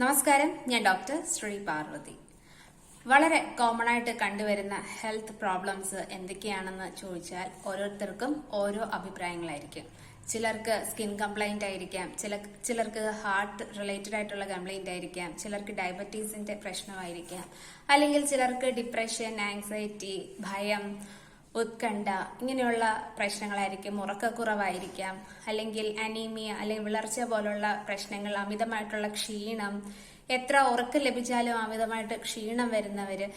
നമസ്കാരം ഞാൻ ഡോക്ടർ ശ്രീ പാർവതി. വളരെ കോമൺ ആയിട്ട് കണ്ടുവരുന്ന ഹെൽത്ത് പ്രോബ്ലംസ് എന്തൊക്കെയാണെന്ന് ചോദിച്ചാൽ ഓരോരുത്തർക്കും ഓരോ അഭിപ്രായങ്ങളായിരിക്കും. ചിലർക്ക് സ്കിൻ കംപ്ലൈന്റ് ആയിരിക്കാം ചില ചിലർക്ക് ഹാർട്ട് റിലേറ്റഡ് ആയിട്ടുള്ള കംപ്ലൈന്റ് ആയിരിക്കാം ചിലർക്ക് ഡയബറ്റീസിന്റെ പ്രശ്നമായിരിക്കാം അല്ലെങ്കിൽ ചിലർക്ക് ഡിപ്രഷൻ ആങ്സൈറ്റി ഭയം ഉത്കണ്ഠ ഇങ്ങനെയുള്ള പ്രശ്നങ്ങളായിരിക്കും ഉറക്കക്കുറവായിരിക്കാം അല്ലെങ്കിൽ അനീമിയ അല്ലെങ്കിൽ വിളർച്ച പോലുള്ള പ്രശ്നങ്ങൾ അമിതമായിട്ടുള്ള ക്ഷീണം എത്ര ഉറക്കം ലഭിച്ചാലും അമിതമായിട്ട് ക്ഷീണം വരുന്നവര്.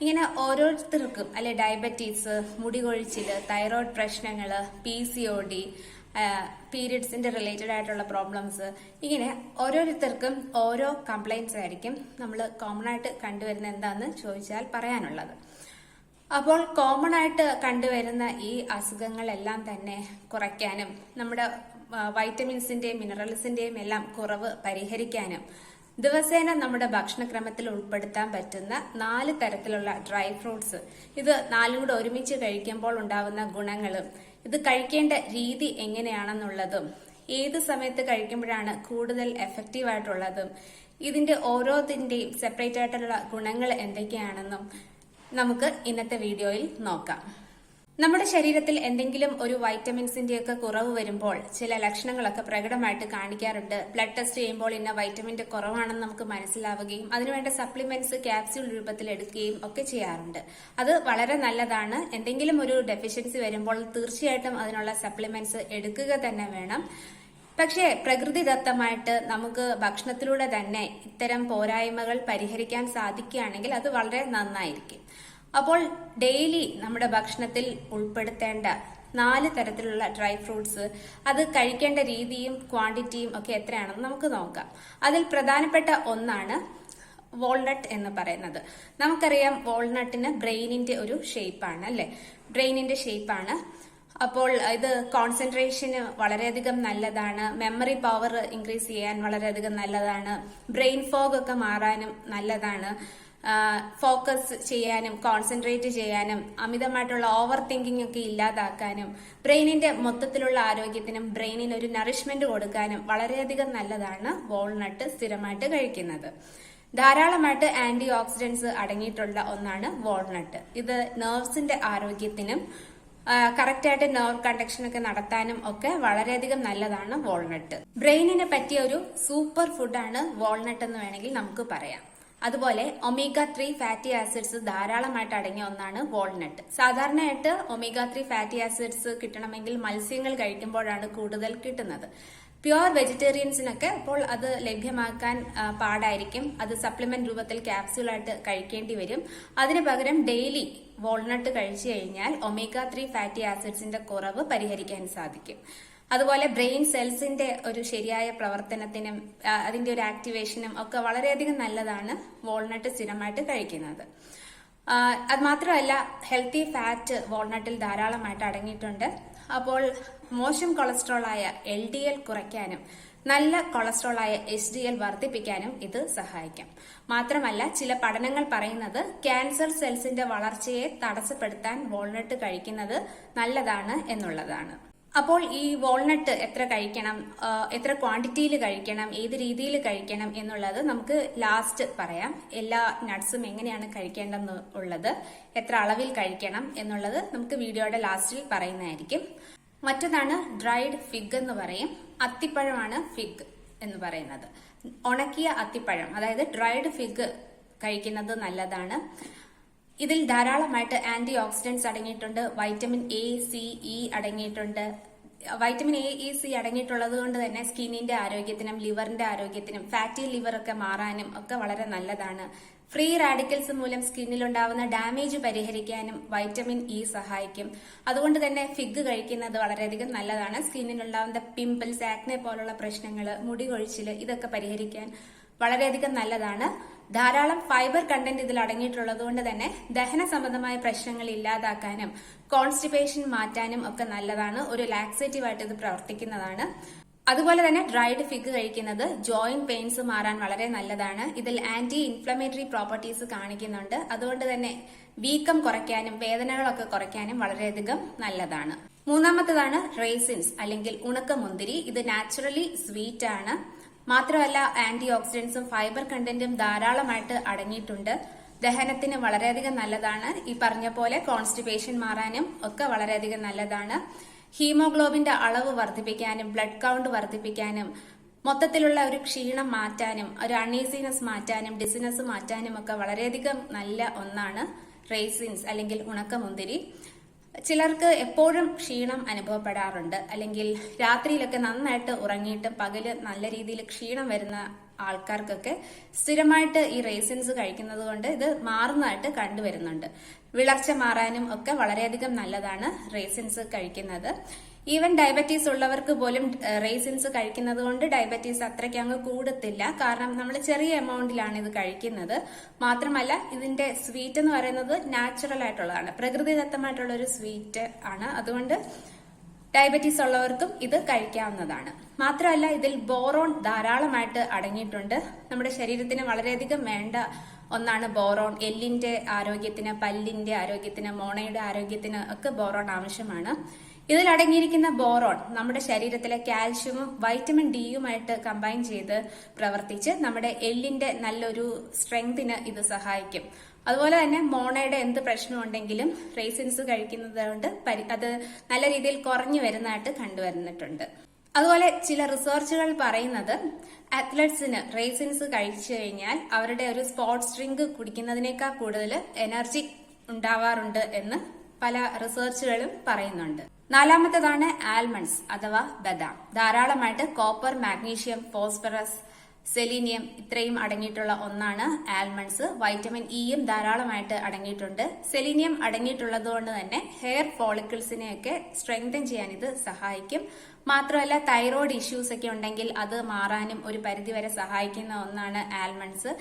ഇങ്ങനെ ഓരോരുത്തർക്കും അല്ലെ ഡയബറ്റീസ് മുടി കൊഴിച്ചിൽ തൈറോയ്ഡ് പ്രശ്നങ്ങൾ പി സി ഒ ഡി പീരിയഡ്സിന്റെ റിലേറ്റഡ് ആയിട്ടുള്ള പ്രോബ്ലംസ് ഇങ്ങനെ ഓരോരുത്തർക്കും ഓരോ കംപ്ലൈന്റ്സ് ആയിരിക്കും നമ്മൾ കോമൺ ആയിട്ട് കണ്ടുവരുന്ന എന്താന്ന് ചോദിച്ചാൽ പറയാനുള്ളത്. അപ്പോൾ കോമൺ ആയിട്ട് കണ്ടുവരുന്ന ഈ അസുഖങ്ങളെല്ലാം തന്നെ കുറയ്ക്കാനും നമ്മുടെ വൈറ്റമിൻസിന്റെയും മിനറൽസിന്റെയും എല്ലാം കുറവ് പരിഹരിക്കാനും ദിവസേന നമ്മുടെ ഭക്ഷണക്രമത്തിൽ ഉൾപ്പെടുത്താൻ പറ്റുന്ന നാല് തരത്തിലുള്ള ഡ്രൈ ഫ്രൂട്ട്സ് ഇത് നാലും കൂടെ ഒരുമിച്ച് കഴിക്കുമ്പോൾ ഉണ്ടാവുന്ന ഗുണങ്ങളും ഇത് കഴിക്കേണ്ട രീതി എങ്ങനെയാണെന്നുള്ളതും ഏത് സമയത്ത് കഴിക്കുമ്പോഴാണ് കൂടുതൽ എഫക്റ്റീവ് ആയിട്ടുള്ളതും ഇതിന്റെ ഓരോതിന്റെയും സെപ്പറേറ്റ് ആയിട്ടുള്ള ഗുണങ്ങൾ എന്തൊക്കെയാണെന്നും നമുക്ക് ഇന്നത്തെ വീഡിയോയിൽ നോക്കാം. നമ്മുടെ ശരീരത്തിൽ എന്തെങ്കിലും ഒരു വൈറ്റമിൻസിന്റെ ഒക്കെ കുറവ് വരുമ്പോൾ ചില ലക്ഷണങ്ങളൊക്കെ പ്രകടമായിട്ട് കാണിക്കാറുണ്ട്. ബ്ലഡ് ടെസ്റ്റ് ചെയ്യുമ്പോൾ ഇന്ന വൈറ്റമിന്റെ കുറവാണെന്ന് നമുക്ക് മനസ്സിലാവുകയും അതിനുവേണ്ട സപ്ലിമെന്റ്സ് ക്യാപ്സ്യൂൾ രൂപത്തിൽ എടുക്കുകയും ഒക്കെ ചെയ്യാറുണ്ട്. അത് വളരെ നല്ലതാണ്. എന്തെങ്കിലും ഒരു ഡെഫിഷ്യൻസി വരുമ്പോൾ തീർച്ചയായിട്ടും അതിനുള്ള സപ്ലിമെന്റ്സ് എടുക്കുക തന്നെ വേണം. പക്ഷേ പ്രകൃതിദത്തമായിട്ട് നമുക്ക് ഭക്ഷണത്തിലൂടെ തന്നെ ഇത്തരം പോരായ്മകൾ പരിഹരിക്കാൻ സാധിക്കുകയാണെങ്കിൽ അത് വളരെ നന്നായിരിക്കും. അപ്പോൾ ഡെയിലി നമ്മുടെ ഭക്ഷണത്തിൽ ഉൾപ്പെടുത്തേണ്ട നാല് തരത്തിലുള്ള ഡ്രൈ ഫ്രൂട്ട്സ് അത് കഴിക്കേണ്ട രീതിയും ക്വാണ്ടിറ്റിയും ഒക്കെ എത്രയാണെന്ന് നമുക്ക് നോക്കാം. അതിൽ പ്രധാനപ്പെട്ട ഒന്നാണ് വാൾനട്ട് എന്ന് പറയുന്നത്. നമുക്കറിയാം വാൾനട്ടിന് ബ്രെയിനിന്റെ ഒരു ഷേപ്പാണ് അല്ലെ? ബ്രെയിനിന്റെ ഷേപ്പാണ് അപ്പോൾ ഇത് കോൺസെൻട്രേഷന് വളരെയധികം നല്ലതാണ്. മെമ്മറി പവർ ഇൻക്രീസ് ചെയ്യാൻ വളരെയധികം നല്ലതാണ്. ബ്രെയിൻ ഫോഗ് ഒക്കെ മാറാനും നല്ലതാണ്. ഫോക്കസ് ചെയ്യാനും കോൺസെൻട്രേറ്റ് ചെയ്യാനും അമിതമായിട്ടുള്ള ഓവർ തിങ്കിങ് ഒക്കെ ഇല്ലാതാക്കാനും ബ്രെയിനിന്റെ മൊത്തത്തിലുള്ള ആരോഗ്യത്തിനും ബ്രെയിനിന് ഒരു നറിഷ്മെന്റ് കൊടുക്കാനും വളരെയധികം നല്ലതാണ് വാൾനട്ട് സ്ഥിരമായിട്ട് കഴിക്കുന്നത്. ധാരാളമായിട്ട് ആന്റി ഓക്സിഡൻസ് അടങ്ങിയിട്ടുള്ള ഒന്നാണ് വാൾനട്ട് ഇത് നെർവ്സിന്റെ ആരോഗ്യത്തിനും കറക്റ്റ് ആയിട്ട് നെർവ് കണ്ടക്ഷൻ ഒക്കെ നടത്താനും ഒക്കെ വളരെയധികം നല്ലതാണ് വാൾനട്ട് ബ്രെയിനിനെ പറ്റിയ ഒരു സൂപ്പർ ഫുഡാണ് വാൾനട്ട് എന്ന് വേണമെങ്കിൽ നമുക്ക് പറയാം. അതുപോലെ ഒമേഗ ത്രീ ഫാറ്റി ആസിഡ്സ് ധാരാളമായിട്ട് അടങ്ങിയ ഒന്നാണ് വാൾനട്ട് സാധാരണയായിട്ട് ഒമേഗ ത്രീ ഫാറ്റി ആസിഡ്സ് കിട്ടണമെങ്കിൽ മത്സ്യങ്ങൾ കഴിക്കുമ്പോഴാണ് കൂടുതൽ കിട്ടുന്നത്. പ്യുവർ വെജിറ്റേറിയൻസിനൊക്കെ അപ്പോൾ അത് ലഭ്യമാക്കാൻ പാടായിരിക്കും. അത് സപ്ലിമെന്റ് രൂപത്തിൽ ക്യാപ്സ്യൂളായിട്ട് കഴിക്കേണ്ടി വരും. അതിന് പകരം ഡെയിലി വാൾനട്ട് കഴിച്ചു കഴിഞ്ഞാൽ ഒമേഗ ത്രീ ഫാറ്റി ആസിഡ്സിന്റെ കുറവ് പരിഹരിക്കാൻ സാധിക്കും. അതുപോലെ ബ്രെയിൻ സെൽസിന്റെ ഒരു ശരിയായ പ്രവർത്തനത്തിനും അതിന്റെ ഒരു ആക്ടിവേഷനും ഒക്കെ വളരെയധികം നല്ലതാണ് വാൾനട്ട് സ്ഥിരമായിട്ട് കഴിക്കുന്നത്. അത് മാത്രമല്ല ഹെൽത്തി ഫാറ്റ് വാൾനട്ടിൽ ധാരാളമായിട്ട് അടങ്ങിയിട്ടുണ്ട്. അപ്പോൾ മോശം കൊളസ്ട്രോൾ ആയ എൽ ഡി എൽ കുറയ്ക്കാനും നല്ല കൊളസ്ട്രോൾ ആയ എച്ച് ഡി എൽ വർദ്ധിപ്പിക്കാനും ഇത് സഹായിക്കും. മാത്രമല്ല ചില പഠനങ്ങൾ പറയുന്നത് ക്യാൻസർ സെൽസിന്റെ വളർച്ചയെ തടസ്സപ്പെടുത്താൻ വാൾനട്ട് കഴിക്കുന്നത് നല്ലതാണ് എന്നുള്ളതാണ്. അപ്പോൾ ഈ വാൾനട്ട് എത്ര കഴിക്കണം എത്ര ക്വാണ്ടിറ്റിയിൽ കഴിക്കണം ഏത് രീതിയിൽ കഴിക്കണം എന്നുള്ളത് നമുക്ക് ലാസ്റ്റ് പറയാം. എല്ലാ നട്ട്സും എങ്ങനെയാണ് കഴിക്കേണ്ടെന്ന് ഉള്ളത് എത്ര അളവിൽ കഴിക്കണം എന്നുള്ളത് നമുക്ക് വീഡിയോയുടെ ലാസ്റ്റിൽ പറയുന്നതായിരിക്കും. മറ്റൊന്നാണ് ഡ്രൈഡ് ഫിഗ് എന്ന് പറയും. അത്തിപ്പഴമാണ് ഫിഗ് എന്ന് പറയുന്നത്. ഉണക്കിയ അത്തിപ്പഴം അതായത് ഡ്രൈഡ് ഫിഗ് കഴിക്കുന്നത് നല്ലതാണ്. ഇതിൽ ധാരാളമായിട്ട് ആന്റി ഓക്സിഡൻസ് അടങ്ങിയിട്ടുണ്ട് വൈറ്റമിൻ എ സി ഇ അടങ്ങിയിട്ടുണ്ട്. വൈറ്റമിൻ എ ഇ സി അടങ്ങിയിട്ടുള്ളത് കൊണ്ട് തന്നെ സ്കിന്നിന്റെ ആരോഗ്യത്തിനും ലിവറിന്റെ ആരോഗ്യത്തിനും ഫാറ്റി ലിവർ ഒക്കെ മാറാനും ഒക്കെ വളരെ നല്ലതാണ്. ഫ്രീ റാഡിക്കൽസ് മൂലം സ്കിന്നിലുണ്ടാവുന്ന ഡാമേജ് പരിഹരിക്കാനും വൈറ്റമിൻ ഇ സഹായിക്കും. അതുകൊണ്ട് തന്നെ ഫിഗ് കഴിക്കുന്നത് വളരെയധികം നല്ലതാണ്. സ്കിന്നിനുണ്ടാവുന്ന പിമ്പിൾസ് ആക്നെ പോലുള്ള പ്രശ്നങ്ങൾ മുടി കൊഴിച്ചിൽ ഇതൊക്കെ പരിഹരിക്കാൻ വളരെയധികം നല്ലതാണ്. ധാരാളം ഫൈബർ കണ്ടന്റ് ഇതിൽ അടങ്ങിയിട്ടുള്ളത് കൊണ്ട് തന്നെ ദഹന സംബന്ധമായ പ്രശ്നങ്ങൾ ഇല്ലാതാക്കാനും കോൺസ്റ്റിപ്പേഷൻ മാറ്റാനും ഒക്കെ നല്ലതാണ്. ഒരു ലാക്സേറ്റീവ് ആയിട്ട് ഇത് പ്രവർത്തിക്കുന്നതാണ്. അതുപോലെ തന്നെ ഡ്രൈഡ് ഫിഗ് കഴിക്കുന്നത് ജോയിന്റ് പെയിൻസ് മാറാൻ വളരെ നല്ലതാണ്. ഇതിൽ ആന്റി ഇൻഫ്ലമേറ്ററി പ്രോപ്പർട്ടീസ് കാണിക്കുന്നുണ്ട്. അതുകൊണ്ട് തന്നെ വീക്കം കുറയ്ക്കാനും വേദനകളൊക്കെ കുറയ്ക്കാനും വളരെയധികം നല്ലതാണ്. മൂന്നാമത്തതാണ് റേസിൻസ് അല്ലെങ്കിൽ ഉണക്കമുന്തിരി. ഇത് നാച്ചുറലി സ്വീറ്റ് ആണ്. മാത്രമല്ല ആന്റി ഓക്സിഡൻസും ഫൈബർ കണ്ടന്റും ധാരാളമായിട്ട് അടങ്ങിയിട്ടുണ്ട്. ദഹനത്തിന് വളരെയധികം നല്ലതാണ്. ഈ പറഞ്ഞ പോലെ കോൺസ്റ്റിപ്പേഷൻ മാറാനും ഒക്കെ വളരെയധികം നല്ലതാണ്. ഹീമോഗ്ലോബിന്റെ അളവ് വർദ്ധിപ്പിക്കാനും ബ്ലഡ് കൗണ്ട് വർദ്ധിപ്പിക്കാനും മൊത്തത്തിലുള്ള ഒരു ക്ഷീണം മാറ്റാനും ഒരു അണീസിനെസ് മാറ്റാനും ഡിസിനസ് മാറ്റാനും ഒക്കെ വളരെയധികം നല്ല ഒന്നാണ് റേസിൻസ് അല്ലെങ്കിൽ ഉണക്കമുന്തിരി. ചിലർക്ക് എപ്പോഴും ക്ഷീണം അനുഭവപ്പെടാറുണ്ട്. അല്ലെങ്കിൽ രാത്രിയിലൊക്കെ നന്നായിട്ട് ഉറങ്ങിയിട്ട് പകൽ നല്ല രീതിയിൽ ക്ഷീണം വരുന്ന ആൾക്കാർക്കൊക്കെ സ്ഥിരമായിട്ട് ഈ റേസിൻസ് കഴിക്കുന്നത് കൊണ്ട് ഇത് മാറുന്നതായിട്ട് കണ്ടുവരുന്നുണ്ട്. വിളർച്ച മാറാനും ഒക്കെ വളരെയധികം നല്ലതാണ് റേസിൻസ് കഴിക്കുന്നത്. ഈവൻ ഡയബറ്റീസ് ഉള്ളവർക്ക് പോലും റേസിൻസ് കഴിക്കുന്നത് കൊണ്ട് ഡയബറ്റീസ് അത്രയ്ക്ക് അങ്ങ് കൂടത്തില്ല. കാരണം നമ്മൾ ചെറിയ എമൗണ്ടിലാണ് ഇത് കഴിക്കുന്നത്. മാത്രമല്ല ഇതിന്റെ സ്വീറ്റ് എന്ന് പറയുന്നത് നാച്ചുറൽ ആയിട്ടുള്ളതാണ്. പ്രകൃതിദത്തമായിട്ടുള്ള ഒരു സ്വീറ്റ് ആണ്. അതുകൊണ്ട് ഡയബറ്റീസ് ഉള്ളവർക്കും ഇത് കഴിക്കാവുന്നതാണ്. മാത്രമല്ല ഇതിൽ ബോറോൺ ധാരാളമായിട്ട് അടങ്ങിയിട്ടുണ്ട്. നമ്മുടെ ശരീരത്തിന് വളരെയധികം വേണ്ട ഒന്നാണ് ബോറോൺ. എല്ലിന്റെ ആരോഗ്യത്തിന് പല്ലിന്റെ ആരോഗ്യത്തിന് മോണയുടെ ആരോഗ്യത്തിന് ഒക്കെ ബോറോൺ ആവശ്യമാണ്. ഇതിൽ അടങ്ങിയിരിക്കുന്ന ബോറോൺ നമ്മുടെ ശരീരത്തിലെ കാൽഷ്യവും വൈറ്റമിൻ ഡിയുമായിട്ട് കമ്പൈൻ ചെയ്ത് പ്രവർത്തിച്ച് നമ്മുടെ എല്ലിന്റെ നല്ലൊരു സ്ട്രെങ്തിന് ഇത് സഹായിക്കും. അതുപോലെ തന്നെ മോണയുടെ എന്ത് പ്രശ്നമുണ്ടെങ്കിലും റേസിൻസ് കഴിക്കുന്നത് കൊണ്ട് അത് നല്ല രീതിയിൽ കുറഞ്ഞു വരുന്നതായിട്ട് കണ്ടുവരുന്നിട്ടുണ്ട്. അതുപോലെ ചില റിസർച്ചുകൾ പറയുന്നത് അത്ലറ്റ്സിന് റേസിൻസ് കഴിച്ചു കഴിഞ്ഞാൽ അവരുടെ ഒരു സ്പോർട്സ് ഡ്രിങ്ക് കുടിക്കുന്നതിനേക്കാൾ കൂടുതൽ എനർജി ഉണ്ടാവാറുണ്ട് എന്ന് പല റിസർച്ചുകളും പറയുന്നുണ്ട്. നാലാമത്തേതാണ് ആൽമണ്ട്സ് അഥവാ ബദാം. ധാരാളമായിട്ട് കോപ്പർ മാഗ്നീഷ്യം ഫോസ്ഫറസ് സെലീനിയം ഇത്രയും അടങ്ങിയിട്ടുള്ള ഒന്നാണ് ആൽമണ്ട്സ്. വൈറ്റമിൻ ഇയും ധാരാളമായിട്ട് അടങ്ങിയിട്ടുണ്ട്. സെലീനിയം അടങ്ങിയിട്ടുള്ളത് കൊണ്ട് തന്നെ ഹെയർ ഫോളിക്കിൾസിനെയൊക്കെ സ്ട്രെങ്തൻ ചെയ്യാൻ ഇത് സഹായിക്കും. മാത്രമല്ല തൈറോയ്ഡ് ഇഷ്യൂസ് ഒക്കെ ഉണ്ടെങ്കിൽ അത് മാറാനും ഒരു പരിധിവരെ സഹായിക്കുന്ന ഒന്നാണ് ആൽമണ്ട്സ്.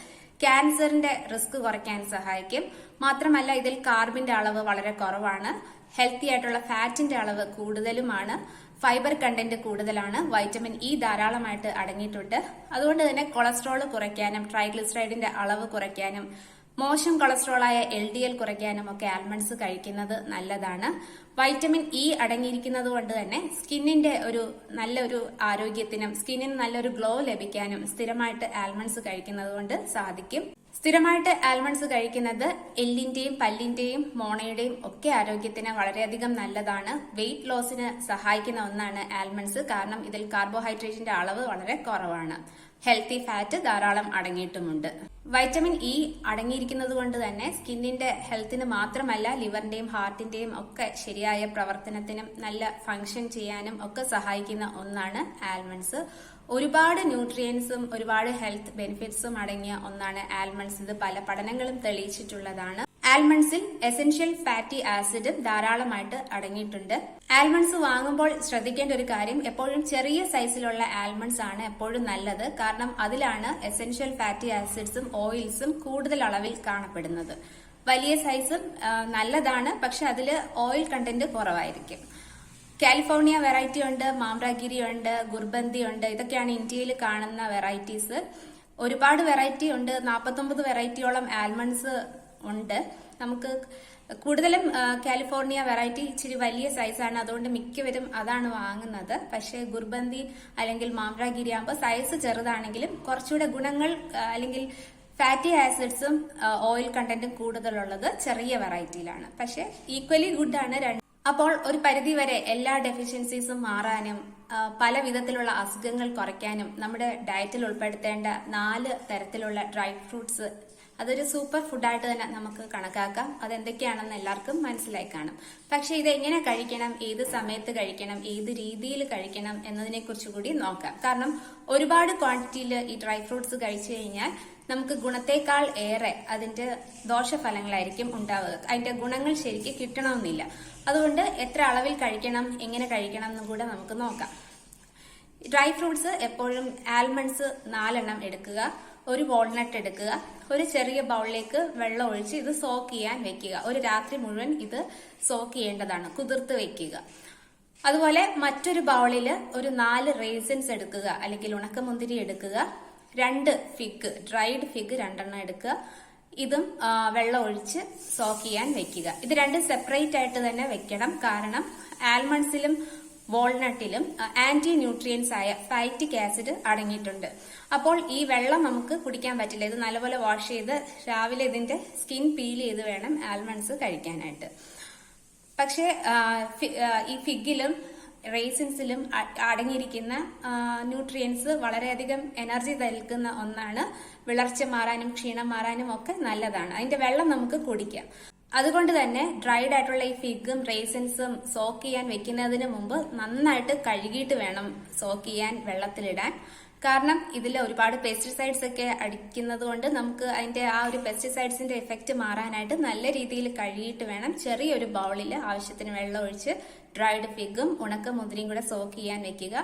ക്യാൻസറിന്റെ റിസ്ക് കുറയ്ക്കാൻ സഹായിക്കും. മാത്രമല്ല ഇതിൽ കാർബിന്റെ അളവ് വളരെ കുറവാണ്. ഹെൽത്തി ആയിട്ടുള്ള ഫാറ്റിന്റെ അളവ് കൂടുതലുമാണ്. ഫൈബർ കണ്ടന്റ് കൂടുതലാണ്. വൈറ്റമിൻ ഇ ധാരാളമായിട്ട് അടങ്ങിയിട്ടുണ്ട്. അതുകൊണ്ട് തന്നെ കൊളസ്ട്രോൾ കുറയ്ക്കാനും ട്രൈഗ്ലിസറൈഡിന്റെ അളവ് കുറയ്ക്കാനും മോശം കൊളസ്ട്രോളായ എൽ ഡി എൽ കുറയ്ക്കാനും ഒക്കെ ആൽമണ്ട്സ് കഴിക്കുന്നത് നല്ലതാണ്. വൈറ്റമിൻ ഇ അടങ്ങിയിരിക്കുന്നത് കൊണ്ട് തന്നെ സ്കിന്നിന്റെ ഒരു നല്ലൊരു ആരോഗ്യത്തിനും സ്കിന്നിന് നല്ലൊരു ഗ്ലോ ലഭിക്കാനും സ്ഥിരമായിട്ട് ആൽമണ്ട്സ് കഴിക്കുന്നത് കൊണ്ട് സാധിക്കും. സ്ഥിരമായിട്ട് ആൽമണ്ട്സ് കഴിക്കുന്നത് എല്ലിന്റെയും പല്ലിന്റെയും മോണയുടെയും ഒക്കെ ആരോഗ്യത്തിന് വളരെയധികം നല്ലതാണ്. വെയിറ്റ് ലോസിന് സഹായിക്കുന്ന ഒന്നാണ് ആൽമണ്ട്സ്. കാരണം ഇതിൽ കാർബോഹൈഡ്രേറ്റിന്റെ അളവ് വളരെ കുറവാണ്. ഹെൽത്തി ഫാറ്റ് ധാരാളം അടങ്ങിയിട്ടുമുണ്ട്. വൈറ്റമിൻ ഇ അടങ്ങിയിരിക്കുന്നത് കൊണ്ട് തന്നെ സ്കിന്നിന്റെ ഹെൽത്തിന് മാത്രമല്ല ലിവറിന്റെയും ഹാർട്ടിന്റെയും ഒക്കെ ശരിയായ പ്രവർത്തനത്തിനും നല്ല ഫങ്ഷൻ ചെയ്യാനും ഒക്കെ സഹായിക്കുന്ന ഒന്നാണ് ആൽമണ്ട്സ്. ഒരുപാട് ന്യൂട്രിയൻസും ഒരുപാട് ഹെൽത്ത് ബെനിഫിറ്റ്സും അടങ്ങിയ ഒന്നാണ് ആൽമണ്ട്സ്. ഇത് പല പഠനങ്ങളും തെളിയിച്ചിട്ടുള്ളതാണ്. ആൽമണ്ട്സിൽ എസെൻഷ്യൽ ഫാറ്റി ആസിഡ് ധാരാളമായിട്ട് അടങ്ങിയിട്ടുണ്ട്. ആൽമണ്ട്സ് വാങ്ങുമ്പോൾ ശ്രദ്ധിക്കേണ്ട ഒരു കാര്യം എപ്പോഴും ചെറിയ സൈസിലുള്ള ആൽമണ്ട്സ് ആണ് എപ്പോഴും നല്ലത്. കാരണം അതിലാണ് എസെൻഷ്യൽ ഫാറ്റി ആസിഡ്സും ഓയിൽസും കൂടുതൽ അളവിൽ കാണപ്പെടുന്നത്. വലിയ സൈസും നല്ലതാണ് പക്ഷെ അതിൽ ഓയിൽ കണ്ടന്റ് കുറവായിരിക്കും. കാലിഫോർണിയ വെറൈറ്റി ഉണ്ട് മാമ്രാഗിരി ഉണ്ട് ഗുർബന്തി ഉണ്ട് ഇതൊക്കെയാണ് ഇന്ത്യയിൽ കാണുന്ന വെറൈറ്റീസ്. ഒരുപാട് വെറൈറ്റി ഉണ്ട് നാൽപ്പത്തൊമ്പത് വെറൈറ്റിയോളം ആൽമണ്ട്സ് ഉണ്ട്. നമുക്ക് കൂടുതലും കാലിഫോർണിയ വെറൈറ്റി ഇച്ചിരി വലിയ സൈസാണ്. അതുകൊണ്ട് മിക്കവരും അതാണ് വാങ്ങുന്നത്. പക്ഷേ ഗുർബന്തി അല്ലെങ്കിൽ മാമ്രാഗിരി ആകുമ്പോൾ സൈസ് ചെറുതാണെങ്കിലും കുറച്ചുകൂടെ ഗുണങ്ങൾ അല്ലെങ്കിൽ ഫാറ്റി ആസിഡ്സും ഓയിൽ കണ്ടന്റും കൂടുതലുള്ളത് ചെറിയ വെറൈറ്റിയിലാണ്. പക്ഷേ ഈക്വലി ഗുഡ് ആണ് രണ്ട്. അപ്പോൾ ഒരു പരിധി വരെ എല്ലാ ഡെഫിഷ്യൻസീസും മാറാനും പല വിധത്തിലുള്ള അസുഖങ്ങൾ കുറയ്ക്കാനും നമ്മുടെ ഡയറ്റിൽ ഉൾപ്പെടുത്തേണ്ട നാല് തരത്തിലുള്ള ഡ്രൈ ഫ്രൂട്ട്സ് അതൊരു സൂപ്പർ ഫുഡായിട്ട് തന്നെ നമുക്ക് കണക്കാക്കാം. അതെന്തൊക്കെയാണെന്ന് എല്ലാവർക്കും മനസ്സിലായി കാണും. പക്ഷെ ഇത് എങ്ങനെ കഴിക്കണം ഏത് സമയത്ത് കഴിക്കണം ഏത് രീതിയിൽ കഴിക്കണം എന്നതിനെ കുറിച്ച് കൂടി നോക്കാം. കാരണം ഒരുപാട് ക്വാണ്ടിറ്റിയിൽ ഈ ഡ്രൈ ഫ്രൂട്ട്സ് കഴിച്ചു കഴിഞ്ഞാൽ നമുക്ക് ഗുണത്തേക്കാൾ ഏറെ അതിന്റെ ദോഷഫലങ്ങളായിരിക്കും ഉണ്ടാവുക. അതിന്റെ ഗുണങ്ങൾ ശരിക്കും കിട്ടണമെന്നില്ല. അതുകൊണ്ട് എത്ര അളവിൽ കഴിക്കണം എങ്ങനെ കഴിക്കണം എന്നും കൂടെ നമുക്ക് നോക്കാം. ഡ്രൈ ഫ്രൂട്ട്സ് എപ്പോഴും ആൽമണ്ട്സ് നാലെണ്ണം എടുക്കുക. ഒരു വാൾനട്ട് എടുക്കുക. ഒരു ചെറിയ ബൗളിലേക്ക് വെള്ളം ഒഴിച്ച് ഇത് സോക്ക് ചെയ്യാൻ വെക്കുക. ഒരു രാത്രി മുഴുവൻ ഇത് സോക്ക് ചെയ്യേണ്ടതാണ്. കുതിർത്ത് വെക്കുക. അതുപോലെ മറ്റൊരു ബൗളിൽ ഒരു നാല് റേസിൻസ് എടുക്കുക. അല്ലെങ്കിൽ ഉണക്കമുന്തിരി എടുക്കുക. രണ്ട് ഫിഗ് ഡ്രൈഡ് ഫിഗ് രണ്ടെണ്ണം എടുക്കുക. ഇതും വെള്ളം ഒഴിച്ച് സോക്ക് ചെയ്യാൻ വെക്കുക. ഇത് രണ്ടും സെപ്പറേറ്റ് ആയിട്ട് തന്നെ വെക്കണം. കാരണം ആൽമണ്ട്സിലും വാൾനട്ടിലും ആന്റി ന്യൂട്രിയൻസ് ആയ ഫൈറ്റിക് ആസിഡ് അടങ്ങിയിട്ടുണ്ട്. അപ്പോൾ ഈ വെള്ളം നമുക്ക് കുടിക്കാൻ പറ്റില്ല. ഇത് നല്ലപോലെ വാഷ് ചെയ്ത് രാവിലെ ഇതിന്റെ സ്കിൻ പീൽ ചെയ്ത് വേണം ആൽമണ്ട്സ് കഴിക്കാനായിട്ട്. പക്ഷേ ഈ ഫിഗിലും റേസിൻസിലും അടങ്ങിയിരിക്കുന്ന ന്യൂട്രിയൻസ് വളരെയധികം എനർജി നൽകുന്ന ഒന്നാണ്. വിളർച്ച മാറാനും ക്ഷീണം മാറാനും ഒക്കെ നല്ലതാണ്. അതിന്റെ വെള്ളം നമുക്ക് കുടിക്കാം. അതുകൊണ്ട് തന്നെ ഡ്രൈഡ് ആയിട്ടുള്ള ഈ ഫിഗും റേസിൻസും സോക്ക് ചെയ്യാൻ വെക്കുന്നതിന് മുമ്പ് നന്നായിട്ട് കഴുകിയിട്ട് വേണം സോക്ക് ചെയ്യാൻ വെള്ളത്തിലിടാൻ. കാരണം ഇതിൽ ഒരുപാട് പെസ്റ്റിസൈഡ്സ് ഒക്കെ അടിക്കുന്നത് കൊണ്ട് നമുക്ക് അതിന്റെ ആ ഒരു പെസ്റ്റിസൈഡ്സിന്റെ എഫക്റ്റ് മാറാനായിട്ട് നല്ല രീതിയിൽ കഴുകിയിട്ട് വേണം ചെറിയൊരു ബൗളിൽ ആവശ്യത്തിന് വെള്ളം ഒഴിച്ച് ഡ്രൈഡ് ഫിഗും ഉണക്ക മുന്തിരിയും കൂടെ സോക്ക് ചെയ്യാൻ വെക്കുക.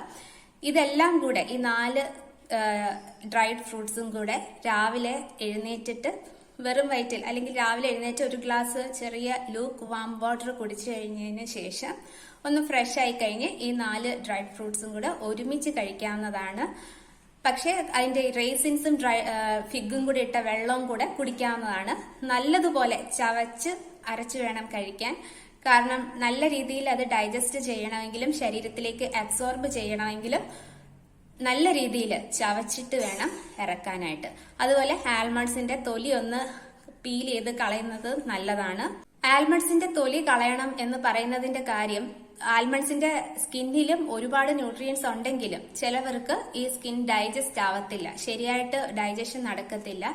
ഇതെല്ലാം കൂടെ ഈ നാല് ഡ്രൈഡ് ഫ്രൂട്ട്സും കൂടെ രാവിലെ എഴുന്നേറ്റിട്ട് വെറും വയറ്റിൽ അല്ലെങ്കിൽ രാവിലെ എഴുന്നേറ്റ് ഒരു ഗ്ലാസ് ചെറിയ ലൂക്ക് വാം വാട്ടർ കുടിച്ചു കഴിഞ്ഞതിന് ശേഷം ഒന്ന് ഫ്രഷ് ആയി കഴിഞ്ഞ് ഈ നാല് ഡ്രൈ ഫ്രൂട്ട്സും കൂടെ ഒരുമിച്ച് കഴിക്കാവുന്നതാണ്. പക്ഷേ അതിന്റെ റേസിൻസും ഡ്രൈ ഫിഗും കൂടി ഇട്ട വെള്ളവും കൂടെ കുടിക്കാവുന്നതാണ്. നല്ലതുപോലെ ചവച്ച് അരച്ചു വേണം കഴിക്കാൻ. കാരണം നല്ല രീതിയിൽ അത് ഡൈജസ്റ്റ് ചെയ്യണമെങ്കിലും ശരീരത്തിലേക്ക് അബ്സോർബ് ചെയ്യണമെങ്കിലും നല്ല രീതിയിൽ ചവച്ചിട്ട് വേണം ഇറക്കാനായിട്ട്. അതുപോലെ ആൽമണ്ട്സിന്റെ തൊലി ഒന്ന് പീൽ ചെയ്ത് കളയുന്നത് നല്ലതാണ്. ആൽമണ്ട്സിന്റെ തൊലി കളയണം എന്ന് പറയുന്നതിന്റെ കാര്യം ആൽമണ്ട്സിന്റെ സ്കിന്നിലും ഒരുപാട് ന്യൂട്രിയൻസ് ഉണ്ടെങ്കിലും ചിലവർക്ക് ഈ സ്കിൻ ഡൈജസ്റ്റ് ആവത്തില്ല. ശരിയായിട്ട് ഡൈജഷൻ നടക്കത്തില്ല.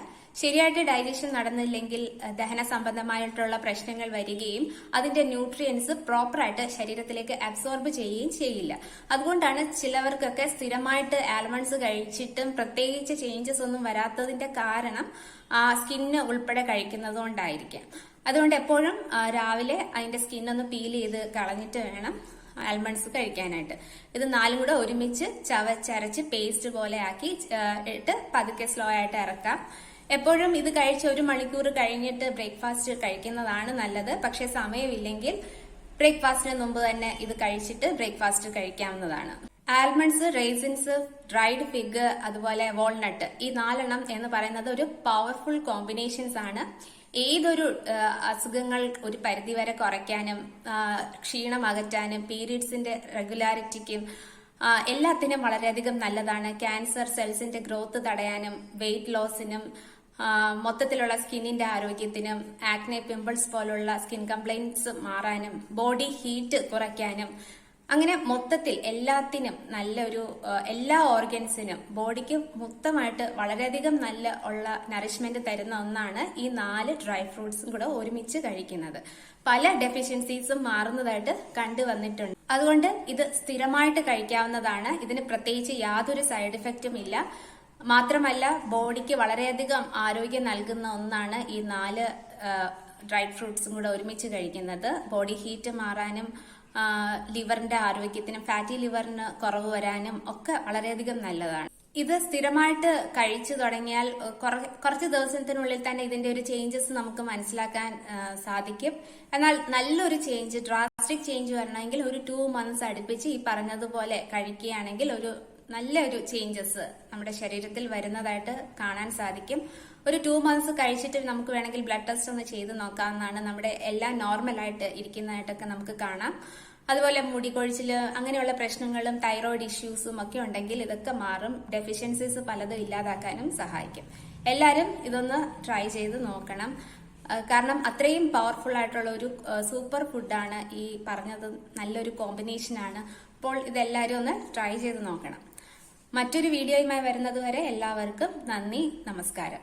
ശരിയായിട്ട് ഡൈജഷൻ നടന്നില്ലെങ്കിൽ ദഹന സംബന്ധമായിട്ടുള്ള പ്രശ്നങ്ങൾ വരികയും അതിന്റെ ന്യൂട്രിയൻസ് പ്രോപ്പറായിട്ട് ശരീരത്തിലേക്ക് അബ്സോർബ് ചെയ്യുകയും ചെയ്യില്ല. അതുകൊണ്ടാണ് ചിലവർക്കൊക്കെ സ്ഥിരമായിട്ട് ആൽമണ്ട്സ് കഴിച്ചിട്ടും പ്രത്യേകിച്ച് ചേഞ്ചസ് ഒന്നും വരാത്തതിന്റെ കാരണം ആ സ്കിന്ന് ഉൾപ്പെടെ കഴിക്കുന്നത് കൊണ്ടായിരിക്കാം അതുകൊണ്ട് എപ്പോഴും രാവിലെ അതിന്റെ സ്കിൻ ഒന്ന് പീൽ ചെയ്ത് കളഞ്ഞിട്ട് വേണം ആൽമണ്ട്സ് കഴിക്കാനായിട്ട്. ഇത് നാലും കൂടെ ഒരുമിച്ച് ചവച്ചരച്ച് പേസ്റ്റ് പോലെ ആക്കി ഇട്ട് പതുക്കെ സ്ലോ ആയിട്ട് ഇറക്കാം. എപ്പോഴും ഇത് കഴിച്ച് ഒരു മണിക്കൂർ കഴിഞ്ഞിട്ട് ബ്രേക്ക്ഫാസ്റ്റ് കഴിക്കുന്നതാണ് നല്ലത്. പക്ഷെ സമയമില്ലെങ്കിൽ ബ്രേക്ക്ഫാസ്റ്റിന് മുമ്പ് തന്നെ ഇത് കഴിച്ചിട്ട് ബ്രേക്ക്ഫാസ്റ്റ് കഴിക്കാവുന്നതാണ്. ആൽമണ്ട്സ് റേസിൻസ് ഡ്രൈഡ് ഫിഗ് അതുപോലെ വാൾനട്ട് ഈ നാലെണ്ണം എന്ന് പറയുന്നത് ഒരു പവർഫുൾ കോമ്പിനേഷൻസ് ആണ്. ഏതൊരു അസുഖങ്ങൾ ഒരു പരിധി വരെ കുറയ്ക്കാനും ക്ഷീണം അകറ്റാനും പീരീഡ്സിന്റെ റെഗുലാരിറ്റിക്കും എല്ലാത്തിനും വളരെയധികം നല്ലതാണ്. ക്യാൻസർ സെൽസിന്റെ ഗ്രോത്ത് തടയാനും വെയിറ്റ് ലോസിനും മൊത്തത്തിലുള്ള സ്കിന്നിന്റെ ആരോഗ്യത്തിനും ആക്നെ പിമ്പിൾസ് പോലുള്ള സ്കിൻ കംപ്ലൈന്റ്സ് മാറാനും ബോഡി ഹീറ്റ് കുറയ്ക്കാനും അങ്ങനെ മൊത്തത്തിൽ എല്ലാത്തിനും നല്ലൊരു എല്ലാ ഓർഗൻസിനും ബോഡിക്ക് മൊത്തമായിട്ട് വളരെയധികം നല്ല ഉള്ള നറിഷ്മെന്റ് തരുന്ന ഒന്നാണ് ഈ നാല് ഡ്രൈ ഫ്രൂട്ട്സും കൂടെ ഒരുമിച്ച് കഴിക്കുന്നത്. പല ഡെഫിഷ്യൻസീസും മാറുന്നതായിട്ട് കണ്ടുവന്നിട്ടുണ്ട് അതുകൊണ്ട് ഇത് സ്ഥിരമായിട്ട് കഴിക്കാവുന്നതാണ്. ഇതിന് പ്രത്യേകിച്ച് യാതൊരു സൈഡ് ഇഫക്റ്റും ഇല്ല. മാത്രമല്ല ബോഡിക്ക് വളരെയധികം ആരോഗ്യം നൽകുന്ന ഒന്നാണ് ഈ നാല് ഡ്രൈ ഫ്രൂട്ട്സും കൂടെ ഒരുമിച്ച് കഴിക്കുന്നത്. ബോഡി ഹീറ്റ് മാറാനും ലിവറിന്റെ ആരോഗ്യത്തിനും ഫാറ്റി ലിവറിന് കുറവ് വരാനും ഒക്കെ വളരെയധികം നല്ലതാണ്. ഇത് സ്ഥിരമായിട്ട് കഴിച്ചു തുടങ്ങിയാൽ കുറച്ച് ദിവസത്തിനുള്ളിൽ തന്നെ ഇതിന്റെ ഒരു ചേഞ്ചസ് നമുക്ക് മനസ്സിലാക്കാൻ സാധിക്കും. എന്നാൽ നല്ലൊരു ചേഞ്ച് ഡ്രാസ്റ്റിക് ചേഞ്ച് വരണമെങ്കിൽ ഒരു ടു മന്ത്സ് അടുപ്പിച്ച് ഈ പറഞ്ഞതുപോലെ കഴിക്കുകയാണെങ്കിൽ ഒരു നല്ലൊരു ചേഞ്ചസ് നമ്മുടെ ശരീരത്തിൽ വരുന്നതായിട്ട് കാണാൻ സാധിക്കും. ഒരു ടു മന്ത്സ് കഴിച്ചിട്ട് നമുക്ക് വേണമെങ്കിൽ ബ്ലഡ് ടെസ്റ്റ് ഒന്ന് ചെയ്ത് നോക്കാവുന്നതാണ്. നമ്മുടെ എല്ലാം നോർമലായിട്ട് ഇരിക്കുന്നതായിട്ടൊക്കെ നമുക്ക് കാണാം. അതുപോലെ മുടി കൊഴിച്ചിൽ അങ്ങനെയുള്ള പ്രശ്നങ്ങളും തൈറോയിഡ് ഇഷ്യൂസും ഒക്കെ ഉണ്ടെങ്കിൽ ഇതൊക്കെ മാറും. ഡെഫിഷ്യൻസീസ് പലതും ഇല്ലാതാക്കാനും സഹായിക്കും. എല്ലാവരും ഇതൊന്ന് ട്രൈ ചെയ്ത് നോക്കണം. കാരണം അത്രയും പവർഫുൾ ആയിട്ടുള്ള ഒരു സൂപ്പർ ഫുഡാണ് ഈ പറഞ്ഞത്. നല്ലൊരു കോമ്പിനേഷനാണ് അപ്പോൾ ഇതെല്ലാവരും ഒന്ന് ട്രൈ ചെയ്ത് നോക്കണം. മറ്റൊരു വീഡിയോയുമായി വരുന്നതുവരെ എല്ലാവർക്കും നന്ദി നമസ്കാരം.